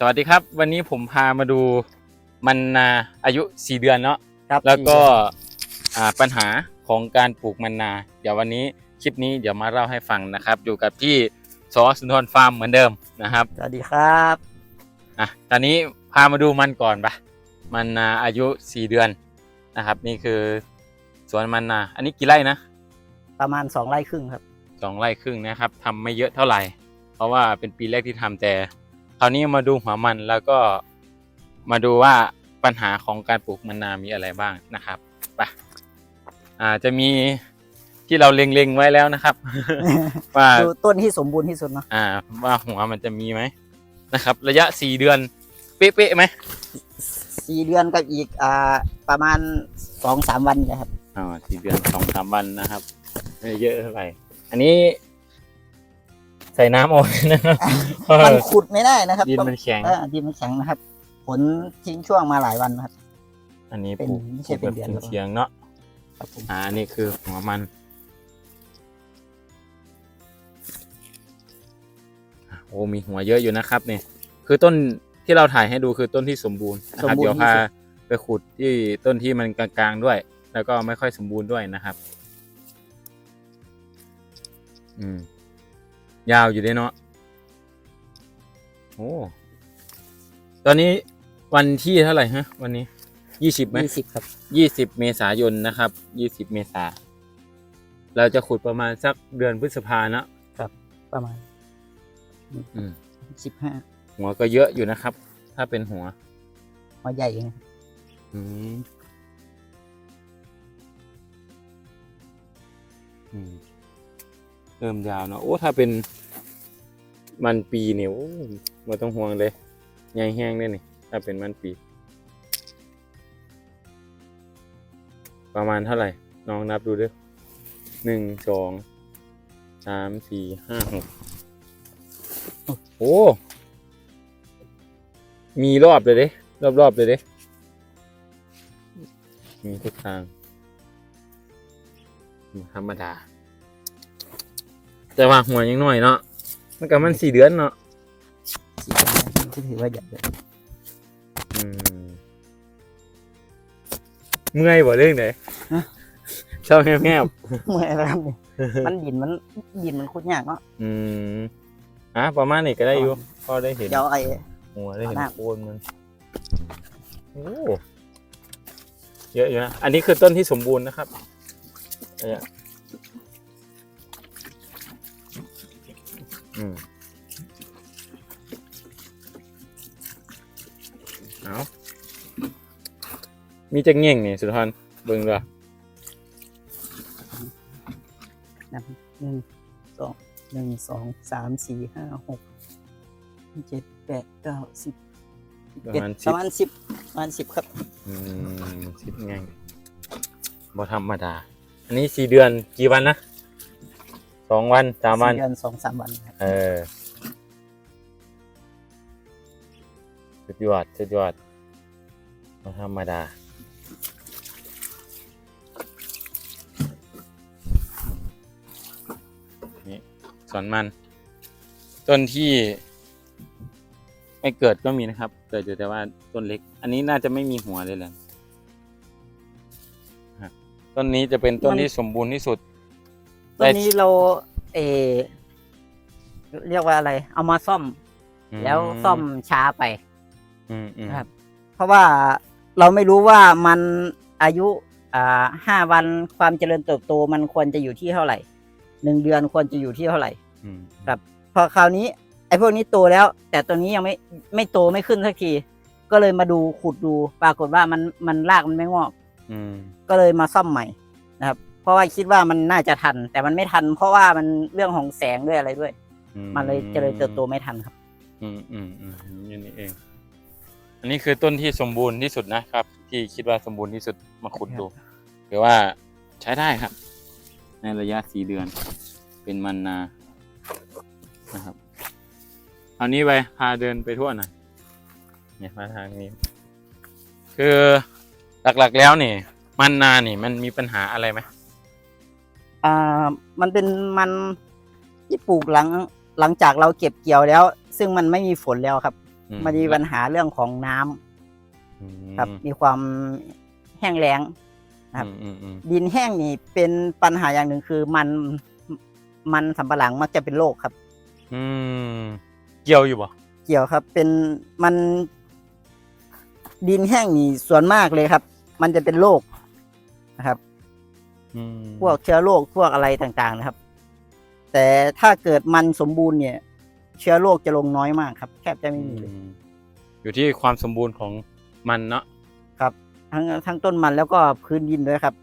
สวัสดีครับ วันนี้ผมพามาดูมันนาอายุ 4 เดือนเนาะครับแล้วก็อ่าปัญหาของการปลูกมันนา เดี๋ยววันนี้คลิปนี้เดี๋ยวมาเล่าให้ฟังนะครับ อยู่กับที่สอสุนทรฟาร์มเหมือนเดิมนะครับสวัสดีครับอะตอนนี้พามาดูมันก่อนปะมันนาอายุ 4 เดือนนะครับ นี่คือสวนมันนาอันนี้กี่ไร่นะ ประมาณสองไร่ครึ่งครับสองไร่ครึ่งนะครับทำไม่เยอะเท่าไหร่ เพราะว่าเป็นปีแรกที่ทำแต่ คราวนี้มาดูหัวมันแล้วก็มาดูว่าปัญหาของการปลูกมันนามีอะไรบ้างนะครับไปอ่าจะมีที่เราเล็งๆไว้แล้วนะครับ ว่าดูต้นที่สมบูรณ์ที่สุดเนาะอ่า ว่าหัวมันจะมีไหมนะครับ ระยะสี่เดือนเป๊ะๆไหมสี่เดือนกับอีกอ่าประมาณสองสามวันนะครับอ่าสี่เดือนสองสามวันนะครับไม่เยอะเท่าไหร่อันนี้ ใส่น้ำออกนะครับมันขุดไม่ได้นะครับดินมันแข็ง เออดินมันแข็งนะครับ ผลทิ้งช่วงมาหลายวันนะครับ อันนี้เป็นปลูกไม่ปใช่ลูกเป็แบนบเดือนเฉียงๆเนาะครับผมอ่าอันนี้คือหัวมันอะโอ้มีหัวเยอะอยู่นะครับเนี่ยคือต้นที่เราถ่ายให้ดูคือต้นที่สมบูรณ์นะครับสมบูรณ์เดี๋ยวพาที่สุด ไปขุดที่ต้นที่มันกลางๆด้วย แล้วก็ไม่ค่อยสมบูรณ์ด้วยนะครับ อืม ยาวอยู่ด้วยเนาะโอ้ตอนนี้วันที่เท่าไหร่ฮะ วันนี้ยี่สิบไหมยี่สิบครับยี่สิบเมษายนนะครับยี่สิบเมษาเราจะขุดประมาณสักเดือนพฤษภาเนอะประมาณอืมสิบห้าหัวก็เยอะอยู่นะครับ ถ้าเป็นหัว หัวใหญ่นะครับอืมอืม เริ่มยาวเนอะโอ้ถ้าเป็นมันปีเนี่ยโอ้ไมาต้องห่วงเลยใหญ่แห้งได้นี่ถ้าเป็นมันปี ประมาณเท่าไหร่น้องนับดูด้วยหนึ่งสองสามสี่ห้าหกโอ้มีรอบเลยเด้รอบๆเลยเด้มีทุกทางธรรมดา แต่ว่าหัวยังน้อยเนาะมันกับมันสี่เดือนเนาะสี่เดือนที่ถือว่าใหญ่เลยอืมเมื่อยบ่เรื่องไหนชอบแงบเมื่อยแล้วครับเนี่ยมันดินมันดินมันคุดยากเนาะๆอืมอะประมาณนี้ก็ได้อยู่พอได้เห็นเดี๋ยวไอ้หัวได้เห็นเอาหน้าโคนมันโอ้เยอะอยู่นะอันนี้คือต้นที่สมบูรณ์นะครับ อืมเอามีจะเง่งนี่สุดทอนเบิ่งด้วยนะหนึ่งสองหนึ่งสองสามสี่ห้าหกเจ็ดแปดเก้าสิบประเอ็ดมาณปสิบระมาณสิบประมาณสิบครับอืมสิบเง่งบ่ธรรมดา อันนี้สี่เดือนกี่วันนะ สองวันสามวันสี่เดือนสองสามวันครับเออสุดยอดสุดยอดบ่ธรรมดา นี่สวนมัน ต้นที่ ไม่เกิดก็มีนะครับ เกิดอยู่แต่ว่าต้นเล็ก อันนี้น่าจะไม่มีหัวเลยแหละฮะต้นนี้จะเป็นต้นที่สมบูรณ์ที่สุด ตอนนี้เราเออเรียกว่าอะไร เอามาซ่อม แล้วซ่อมช้าไป อืมอืมนะครับ เพราะว่าเราไม่รู้ว่ามันอายุอ่าห้าวันความเจริญเติบโตมันควรจะอยู่ที่เท่าไหร่หนึ่งเดือนควรจะอยู่ที่เท่าไหร่ อืมครับ พอคราวนี้ ไอ้พวกนี้โตแล้ว แต่ตัวนี้ยังไม่ไม่โตไม่ขึ้นสักที ก็เลยมาดูขุดดูปรากฏว่ามันมันรากมันไม่งอก อืมก็เลยมาซ่อมใหม่นะครับ เพราะว่าคิดว่ามันน่าจะทัน แต่มันไม่ทัน เพราะว่ามันเรื่องของแสงด้วยอะไรด้วย อืมันเลยเจริญเติบโตไม่ทันครับ อืมอืมอืมอย่างนี้นี่เอง อันนี้คือต้นที่สมบูรณ์ที่สุดนะครับ ที่คิดว่าสมบูรณ์ที่สุดมาขุดดูถือว่าใช้ได้ครับ ในระยะสี่เดือน เป็นมันนานะครับเอานี้ไปพาเดินไปทั่วหน่อยเนี่ยมาทางนี้ คือหลักๆแล้วนี่ มันนานี่มันมีปัญหาอะไรไหม อ่ามันเป็นมันที่ปลูกหลังหลังจากเราเก็บเกี่ยวแล้ว ซึ่งมันไม่มีฝนแล้วครับ อืมันมีปัญหาเรื่องของน้ำอืมครับ มีความแห้งแล้ง ครับอืมอืมอืมดินแห้งนี่เป็นปัญหาอย่างหนึ่งคือมันมันสำปะหลังมักจะเป็นโรคครับ อืมเกี่ยวอยู่บ่เกี่ยวครับ เป็นมัน ดินแห้งนี่ส่วนมากเลยครับ มันจะเป็นโรคนะครับอืม พวกเชื้อโรคพวกอะไรต่างๆนะครับ แต่ถ้าเกิดมันสมบูรณ์เนี่ย เชื้อโรคจะลงน้อยมากครับแทบจะไม่มีเลยอืมอยู่ที่ความสมบูรณ์ของมันเนาะครับ ทั้งทั้งต้นมันแล้วก็พื้นดินด้วยครับ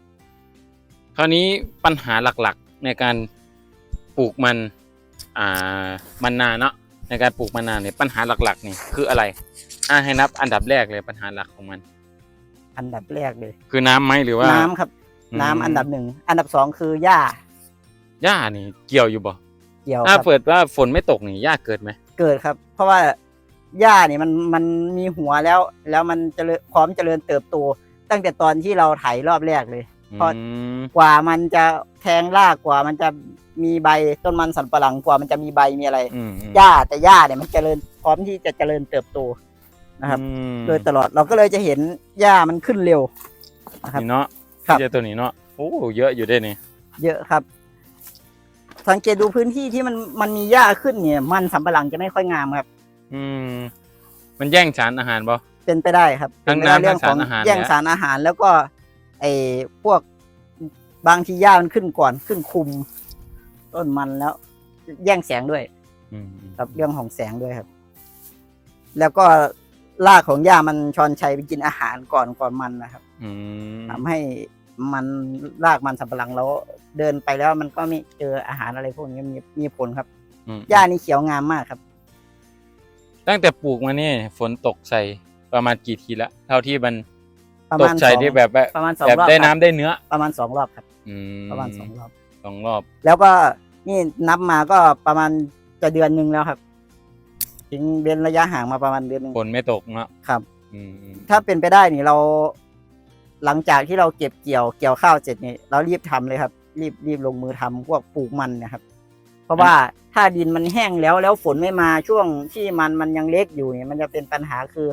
คราวนี้ปัญหาหลักๆในการปลูกมัน อ่ามันนาเนาะในการปลูกมันนาเนี่ยปัญหาหลักๆนี่คืออะไรอ่าให้นับอันดับแรกเลยปัญหาหลักของมัน อันดับแรกเลย คือน้ำไหมหรือว่าน้ำครับ น้ำอันดับหนึ่งอันดับสองคือหญ้าหญ้านี่เกี่ยวอยู่บ่เกี่ยวคถ้ารับเปิดว่าฝนไม่ตกนี่หญ้าเกิดไหมเกิดครับ เพราะว่าหญ้าเนี่ยมันมันมีหัวแล้ว แล้วมันเจริญพร้อมเจริญเติบโต ตั้งแต่ตอนที่เราไถรอบแรกเลย พออื มกว่ามันจะแทงรากกว่ามันจะมีใบต้นมันสำปะหลังกว่ามันจะมีใบมีอะไรอืมอืมหญ้าแต่หญ้าเนี่ยมันเจริญพร้อมที่จะเจริญเติบโตนะครับ อืมโดยตลอดเราก็เลยจะเห็นหญ้ามันขึ้นเร็วนะครับ นี่เนาะ ครับเจอตัวนี้เนาะโอ้เยอะอยู่ด้วยนี่เยอะครับ สังเกตดูพื้นที่ที่มันมันมีหญ้าขึ้นเนี่ย มันสำปะหลังจะไม่ค่อยงามครับ อืม มันแย่งสารอาหารบ่ เป็นไปได้ครับทั้งเป็ไปได้น้ำเรื่องของทั้งสารอาหารแย่งเนี่ยสารอาหารแล้วก็ไอ้พวกบางทีหญ้ามันขึ้นก่อนขึ้นคุม ต้นมันแล้ว แย่งแสงด้วยอืมอืมครับเรื่องของแสงด้วยครับ แล้วก็รากของหญ้ามันชอนชัยไปกินอาหารก่อนก่อนมันนะครับ อืมทำให้มันรากมันสำปะหลังแล้วเดินไปแล้วมันก็ไม่เจออาหารอะไรพวกนี้มีมีผลครับอืมหญ้านี่เขียวงามมากครับ ตั้งแต่ปลูกมานี่ฝนตกใส่ประมาณกี่ทีละเท่าที่มันประตมากณใส่สองที่แบบแบบประมาณสองแบบรอบได้คน้ำรับได้เนื้อ ประมาณสองรอบครับอืมประมาณสองรอบ สองรอบ แล้วก็นี่นับมาก็ประมาณจะเดือนหนึ่งแล้วครับถึงเว้นระยะห่างมาประมาณเดือนหนึ่งฝนไม่ตกเนาะครับ อืมอืมถ้าเป็นไปได้นี่เรา หลังจากที่เราเก็บเกี่ยวเกี่ยวข้าวเสร็จนี่เรารีบทำเลยครับ รีบรีบลงมือทำพวกปลูกมันนะครับ เพราะว่าถ้าดินมันแห้งแล้วแล้วฝนไม่มาช่วงที่มันมันยังเล็กอยู่เนี่ย มันจะเป็นปัญหาคือ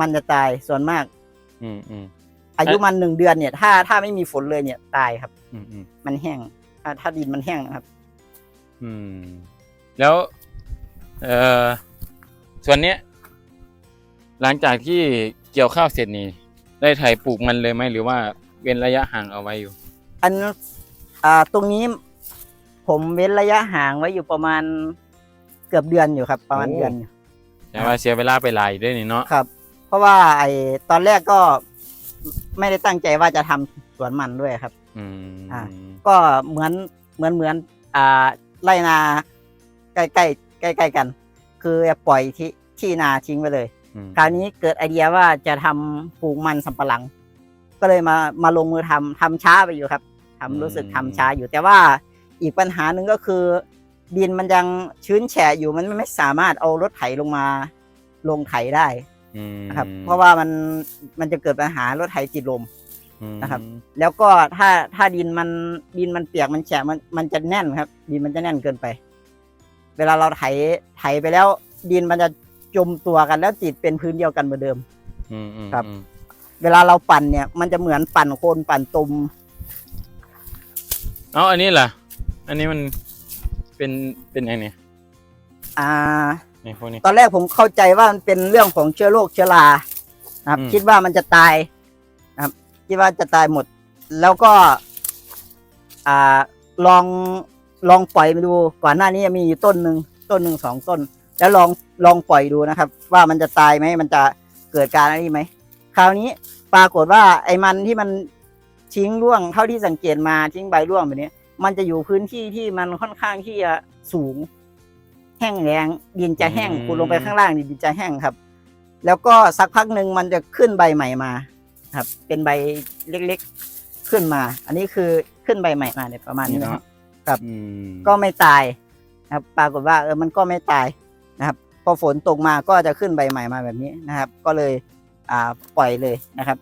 มันจะตายส่วนมาก อืมอืมอายุมันหนึ่งเดือนเนี่ย ถ้าถ้าไม่มีฝนเลยเนี่ยตายครับ อืมอืมมันแห้งถ้าถ้าดินมันแห้งนะครับ อืม แล้วเอ่อส่วนเนี้ย หลังจากที่เกี่ยวข้าวเสร็จนี่ ได้ไถปลูกมันเลยไหมหรือว่าเว้นระยะห่างเอาไว้อยู่ อันอ่าตรงนี้ผมเว้นระยะห่างไว้อยู่ประมาณเกือบเดือนอยู่ครับ ประมาณเดือนอยู่แต่ว่าเสียเวลาไปหลายด้วยนี่เนาะครับ เพราะว่าไอ้ตอนแรกก็ไม่ได้ตั้งใจว่าจะทำสวนมันด้วยครับ อืมอ่า ก็เหมือนเหมือนเหมือนอ่าไร่นาใกล้ใกล้ใกล้ใกล้ๆกัน คือปล่อยที่ที่นาทิ้งไปเลยอืม คราวนี้เกิดไอเดียว่าจะทำปลูกมันสำปะหลัง ก็เลยมามาลงมือทำทำช้าไปอยู่ครับทำรู้สึกทำช้าอยู่ แต่ว่าอีกปัญหาหนึ่งก็คือ ดินมันยังชื้นแฉะอยู่มันไม่สามารถเอารถไถลงมาลงไถได้อืมนะครับ เพราะว่ามันมันจะเกิดปัญหารถไถติดลมอืมนะครับ แล้วก็ถ้าถ้าดินมันดินมันเปียกมันแฉะมันมันจะแน่นครับ ดินมันจะแน่นเกินไป เวลาเราไถไถไปแล้ว ดินมันจะ จมตัวกันแล้วติดเป็นพื้นเดียวกันเหมือนเดิม อืมอืมครับ อืมเวลาเราปั่นเนี่ย มันจะเหมือนปั่นโคลนปั่นตุมเอาอันนี้ล่ะ อันนี้มันเป็นเป็นยังไงอ่านี่พวกนี้ ตอนแรกผมเข้าใจว่ามันเป็นเรื่องของเชื้อโรคเชื้อรานะครับ อืม คิดว่ามันจะตายนะครับ คิดว่าจะตายหมด แล้วก็ อ่าลองลองปล่อยมาดูก่อนหน้านี้มีอยู่ต้นหนึ่งต้นหนึ่งสองต้น แล้วลองลองปล่อยดูนะครับ ว่ามันจะตายไหมมันจะเกิดการอะไรไหมคราวนี้ปรากฏว่าไอ้มันที่มันทิ้งร่วงเท่าที่สังเกตมาทิ้งใบร่วงแบบนี้มันจะอยู่พื้นที่ที่มันค่อนข้างที่จะสูง แห้งแล้งดินจะแห้งคุณลงไปข้างล่างนี่ดินจะแห้งครับ แล้วก็สักพักหนึ่งมันจะขึ้นใบใหม่มาครับ เป็นใบเล็กๆขึ้นมา อันนี้คือขึ้นใบใหม่มาเนี่ยประมาณนี้นะครับครับอืมก็ไม่ตายนะครับ ปรากฏว่าเออมันก็ไม่ตายนะครับพ อฝนตกมาก็จะขึ้นใบใหม่มาแบบนี้นะครับ ก็เลยอ่าปล่อยเลยนะครับ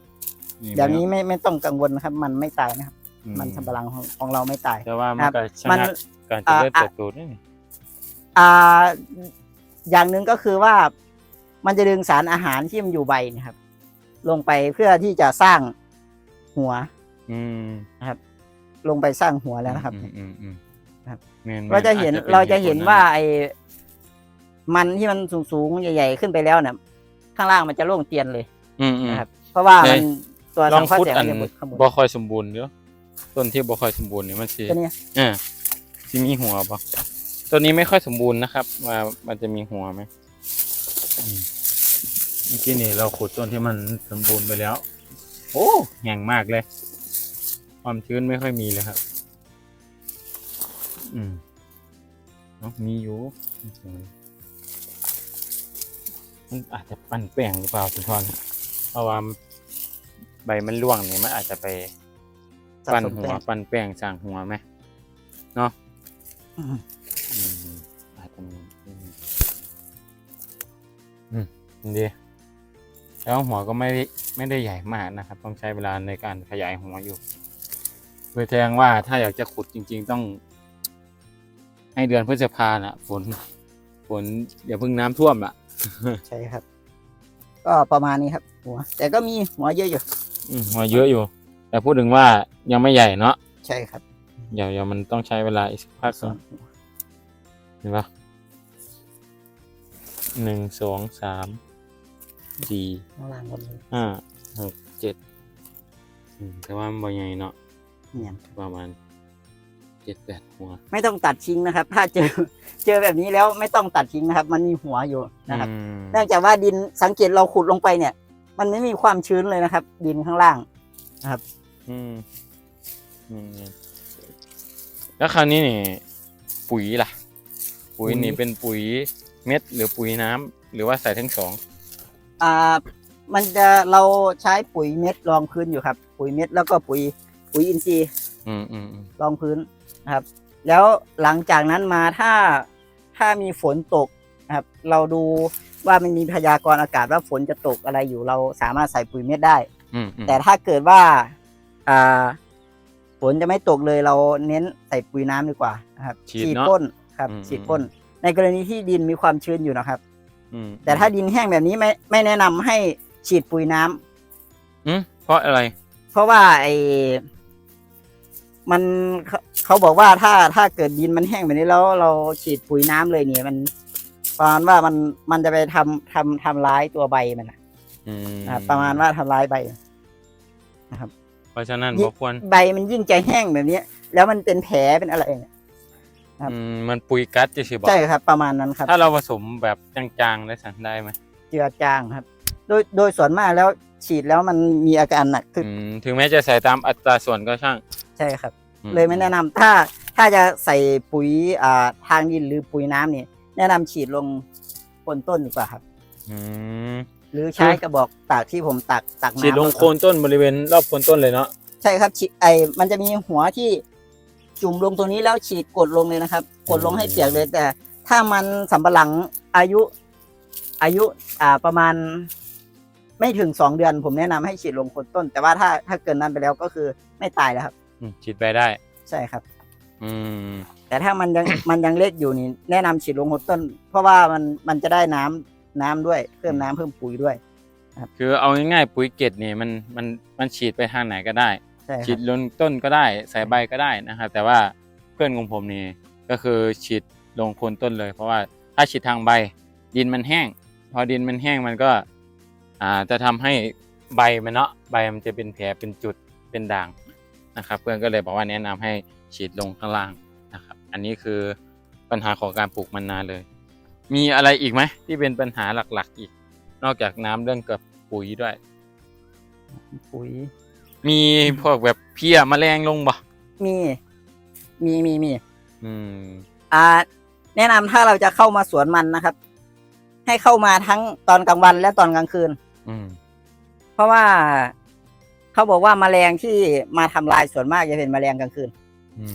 แบบนี้ไม่ไม่ต้องกังวลนะครับ มันไม่ตายนะครับอืมันสับปะหลังของของเราไม่ตาย แต่ว่ามันครับก็ชะมันงักการเจะเริ่มอ่าเติบโตด้วยนี่อ่าอย่างหนึ่งก็คือว่ามันจะดึงสารอาหารที่มันอยู่ใบเนะครับ ลงไปเพื่อที่จะสร้างหัวอืมลงไปสร้างหัวแล้วนะครับอืมอืมอืมครับแม่นๆเราจะเห็นอป็เราจะเห็นตุผลว่าไอ้ มันที่มันสูงๆใหญ่ๆขึ้นไปแล้วเนี่ยข้างล่างมันจะโล่งเตียนเลยอืมอืม นะครับเพราะว่าไหนมันตัวลสัองงเคราะพูห์ดแสงอัมันนจะบดข้างบนบ่ค่อยสมบูรณ์เด้อต้นที่บ่ค่อยสมบูรณ์เนี่ยมันสิตัวเนี้ยอ่าสิมีหัวบ่ตัวนี้ไม่ค่อยสมบูรณ์นะครับว่ามันจะมีหัวไหมอืมเมื่อกี้นี่เราขุดต้นที่มันสมบูรณ์ไปแล้ว โอ้แห้งมากเลย ความชื้นไม่ค่อยมีเลยครับ อืมเนาะมีอยู่ มันอาจจะปั้นแป้งหรือเปล่าสุนทรเพราะว่าใบมันร่วงเนี่ยมันอาจจะไปสะปั้นสมหัแป้วงปั้นแป้งสร้างหัวไหมเนาะอืมอืมอาจจะมีอืมอืมดีแล้วหัวก็ไม่ได้ไม่ได้ใหญ่มากนะครับ ต้องใช้เวลาในการขยายหัวอยู่โดยแสดงว่าถ้าอยากจะขุดจริง ๆ ต้อง ให้เดือนพฤษภาน่ะ ฝนฝนอย่าเพิ่งน้ำท่วมอะ ใช่ครับ ก็ประมาณนี้ครับ หัว แต่ก็มีหัวเยอะอยู่อืมหัวเยอะอยู่ แต่พูดถึงว่ายังไม่ใหญ่เนาะใช่ครับ เดี๋ยวเดี๋ยวมันต้องใช้เวลาอีกสักพักส่วก่อนนหัวเห็นปะหนึ่งสองสามสี่ข้างล่างก็มีห้าหกเจ็ดอืมแต่ว่ามันบ่ใหญ่เนาะเนี่ยประมาณ เจ็ดแปดหัวไม่ต้องตัดทิ้งนะครับ ถ้าเจอเจอแบบนี้แล้วไม่ต้องตัดทิ้งนะครับ มันมีหัวอยู่นะครับอืมเนื่องจากว่าดินสังเกตเราขุดลงไปเนี่ย มันไม่มีความชื้นเลยนะครับ ดินข้างล่างอืมอืมแล้วคราวนี้นี่ปุ๋ยล่ะปุ๋ยปุ๋ยนี่เป็นปุ๋ยเม็ดหรือปุ๋ยน้ำหรือว่าใส่ทั้งสองอ่ามันจะเราใช้ปุ๋ยเม็ดรองพื้นอยู่ครับ ปุ๋ยเม็ดแล้วก็ปุ๋ย ปุ๋ยอินทรีย์อืมอืมอืมรองพื้นนะ ครับ แล้วหลังจากนั้นมาถ้าถ้ามีฝนตกนะครับ เราดูว่ามันมีพยากรณ์อากาศว่าฝนจะตกอะไรอยู่ เราสามารถใส่ปุ๋ยเม็ดได้ อืมอืมแต่ถ้าเกิดว่าอ่าฝนจะไม่ตกเลยเราเน้นใส่ปุ๋ยน้ำดีกว่านะครับฉีดเนอะพ่นครับอืม ฉีดพ่นในกรณีที่ดินมีความชื้นอยู่นะครับ อืมแต่ถ้าดินแห้งแบบนี้ไม่ไม่แนะนำให้ฉีดปุ๋ยน้ำ อืมเพราะอะไร เพราะว่าไอ้ มันเขาเขาบอกว่าถ้าถ้าเกิดดินมันแห้งแบบนี้แล้วเราฉีดปุ๋ยน้ำเลยเนี่ยมันประมาณว่ามันมันจะไปทำทำทำร้ายตัวใบมันนะอืมนะครับประมาณว่าทำร้ายใบ เพราะฉะนั้นยิ่งบ่ควรใบมันยิ่งจะแห้งแบบนี้แล้วมันเป็นแผลเป็นอะไรเนี่ย ครับ อืมมันปุ๋ยกัดจะสิบอกใช่ครับ ประมาณนั้นครับ ถ้าเราผสมแบบจางๆได้สั่งได้ไหม เจือจางครับ โดยโดยส่วนมากแล้ว ฉีดแล้วมันมีอาการหนักขึ้นอืมถึงแม้จะใส่ตามอัตราส่วนก็ช่างใช่ครับ อืเลยไม่แนะนำถ้าถ้าจะใส่ปุ๋ยอ่าทางดินหรือปุ๋ยน้ำเนี่ยแนะนำฉีดลงบนต้นดีกว่าครับ อืม หรือใช้กระบอกตากที่ผมตักตักน้ำฉีดลงโคนต้นบริเวณรอบโคนต้นเลยเนาะใช่ครับฉีดไอมันจะมีหัวที่จุ่มลงตรงนี้แล้วฉีดกดลงเลยนะครับ กดลงให้เปียกเลยแต่ ถ้ามันสำปะหลังอายุอายุอ่าประมาณ ไม่ถึงสองเดือน ผมแนะนำให้ฉีดลงโคนต้น แต่ว่าถ้าถ้าเกินนั้นไปแล้วก็คือไม่ตายแล้วครับ อืมฉีดไปได้ ใช่ครับ อืม แต่ถ้ามันยัง มันยังเล็กอยู่นี่แนะนำฉีดลงโคนต้น เพราะว่ามันมันจะได้น้ำน้ำด้วยเพิ่มน้ำเพิ่มปุ๋ยด้วยคือเอาง่ายๆปุ๋ยเกล็ดนี่มันมันมันฉีดไปทางไหนก็ได้ ใช่คฉีรับดลงต้นก็ได้ใส่ใบก็ได้นะครับ แต่ว่าเพื่อนของผมนี่ก็คือฉีดลงโคนต้นเลย เพราะว่าถ้าฉีดทางใบดินมันแห้ง พอดินมันแห้งมันก็ อ่าจะทำให้ใบมันเนาะใบมันจะเป็นแผลเป็นจุดเป็นด่างนะครับ เพื่อนก็เลยบอกว่าแนะนำให้ฉีดลงข้างล่างนะครับ อันนี้คือปัญหาของการปลูกมันนาเลย มีอะไรอีกไหมที่เป็นปัญหาหลักๆอีก นอกจากน้ำเรื่องกับปุ๋ยด้วย ปุ๋ย มีพวกแบบเพี้ยแมลงลงบ่มีมีมีมีอืมอ่า แนะนำถ้าเราจะเข้ามาสวนมันนะครับ ให้เข้ามาทั้งตอนกลางวันและตอนกลางคืนอืม เพราะว่าเขาบอกว่าแมลงที่มาทำลายส่วนมากจะเป็นแมลงกลางคืนอื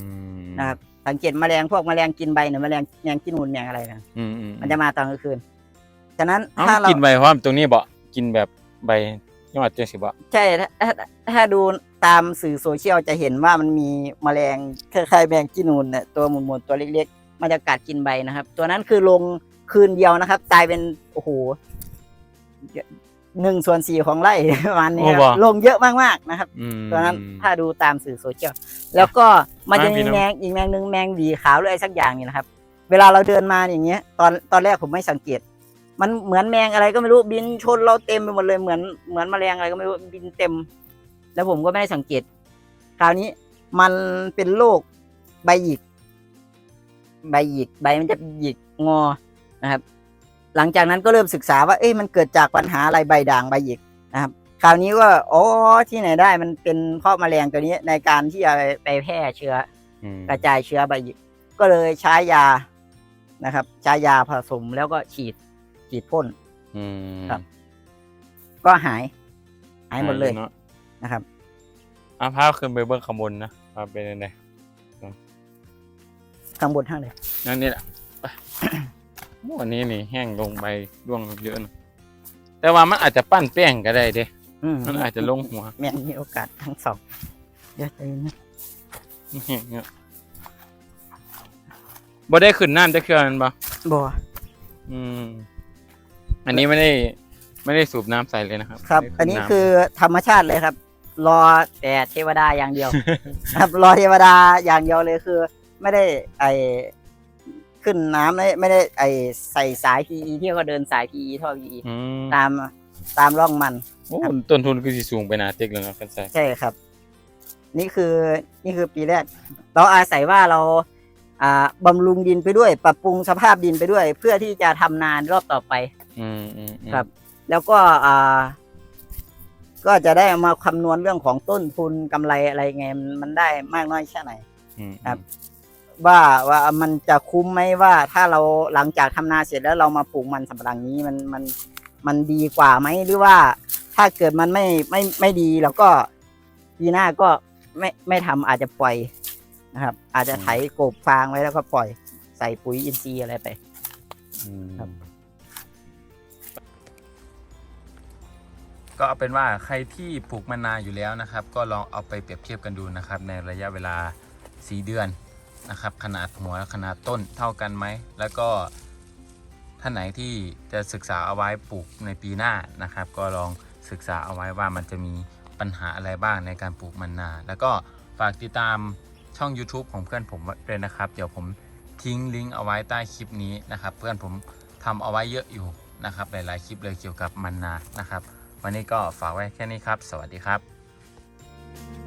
มนะครับสังเกตแมลงพวกแมลงกินใบเนี่ยแมลงแมลงกินนูนแมลงอะไรนะอืมอืมมันจะมาตอนกลางคืนฉะนั้นเอ้าถ้าเรากินใบเพราะว่าตรงนี้บ่กินแบบใบยอดจังสิบ่ใช่ถ้าถ้าถ้าดูตามสื่อโซเชียลจะเห็นว่ามันมีแมลงคล้ายๆแมลงกินนูนเนี่ยตัวหมุนๆตัวเล็กๆมันจะกัดกินใบนะครับ ตัวนั้นคือลงคืนเดียวนะครับ ตายเป็นโอ้โห หนึ่งส่วนสี่ของไร่ประมาณนี้โอ้คบ่รับลงเยอะมากๆนะครับอืมตัวนั้นถ้าดูตามสื่อโซเชียลแล้วก็มันจะอะพี่มีน้องแมงอีกแมงหนึ่งแมงหวีขาวหรืออะไรสักอย่างนี่นะครับ เวลาเราเดินมาอย่างเงี้ย ตอนตอนแรกผมไม่สังเกต มันเหมือนแมงอะไรก็ไม่รู้บินชนเราเต็มไปหมดเลยเหมือนเหมือนแมลงอะไรก็ไม่รู้บินเต็ม แล้วผมก็ไม่ได้สังเกต คราวนี้มันเป็นโรคใบหยิก ใบหยิกใบมันจะหยิกงอนะครับ หลังจากนั้นก็เริ่มศึกษาว่าเอ๊ะมันเกิดจากปัญหาอะไรใบด่างใบหยิกนะครับ คราวนี้ก็อ๋อที่ไหนได้มันเป็นเพราะแมลงตัวนี้ในการที่จะไปแพร่เชื้ออืมกระจายเชื้อใบหยิก ก็เลยใช้ยานะครับใช้ยาผสมแล้วก็ฉีดฉีดพ่นอืมครับ ก็หาย หายหมดเลยเนาะนะครับอะพาขึ้นไปเบื้องข้างบนนะพาไปไหนข้างบนทั้งเลยๆนั่นนี่แหละ ไปโอ้อันนี้นี่แห้งลงไปร่วงลงเยอะนะแต่ว่ามันอาจจะปั้นแป้งก็ได้เด้อืมมันอาจจะลงหัวแม่นมีโอกาสทั้งสองเดี๋ยวใจเย็นนะแห้งเงี้ยบ่ได้ขึ้นน้ำจะเคลื่อนบ่บัวอืม อันนี้ไม่ได้ไม่ได้สูบน้ำใส่เลยนะครับครับไม่ได้อันนี้ำคือธรรมชาติเลยครับ รอแต่เทวดาอย่างเดียว ครับ รอเทวดาอย่างเดียวเลยคือ ไม่ได้ไอ ขึ้นน้ำไม่ไม่ได้ไอใส่สาย PE ที่เขาเดินสาย PE ท่อ PE อืมตามตามร่องมัน โอ้ต้นทุนคือสิสูงไปหนาเต็กเลยนะกันใส่ใช่ครับ นี่คือนี่คือปีแรก เราอาศัยว่าเรา อ่าบำรุงดินไปด้วย ปรับปรุงสภาพดินไปด้วย เพื่อที่จะทำนานรอบต่อไป อืมอืมอืมครับ แล้วก็อ่าก็จะได้เอามาคำนวณเรื่องของต้นทุนกำไรอะไรไงมันมันได้มากน้อยแค่ไหน อืมครับ ว่าว่ามันจะคุ้มไหมว่าถ้าเราหลังจากทำนาเสร็จแล้วเรามาปลูกมันสำปะหลังนี้มันมันมันดีกว่าไหมหรือว่าถ้าเกิดมันไม่ไม่ไม่ดีเราก็ปีหน้าก็ไม่ไม่ทำอาจจะปล่อยนะครับ อาจจะไถกบฟางไว้แล้วก็ปล่อยใส่ปุ๋ยอินทรีย์อะไรไปครับ ก็เอาเป็นว่าใครที่ปลูกมะนาวอยู่แล้วนะครับ ก็ลองเอาไปเปรียบเทียบกันดูนะครับ ในระยะเวลา 4 เดือน นะครับ ขนาดหัวและขนาดต้นเท่ากันไหม แล้วก็ท่านไหนที่จะศึกษาเอาไว้ปลูกในปีหน้านะครับ ก็ลองศึกษาเอาไว้ว่ามันจะมีปัญหาอะไรบ้างในการปลูกมะนนา แล้วก็ฝากติดตามช่อง YouTube ของเพื่อนผมด้วยนะครับ เดี๋ยวผมทิ้งลิงก์เอาไว้ใต้คลิปนี้นะครับ เพื่อนผมทำเอาไว้เยอะอยู่นะครับ หลายๆคลิปเลยเกี่ยวกับมันนานะครับ วันนี้ก็ฝากไว้แค่นี้ครับ สวัสดีครับ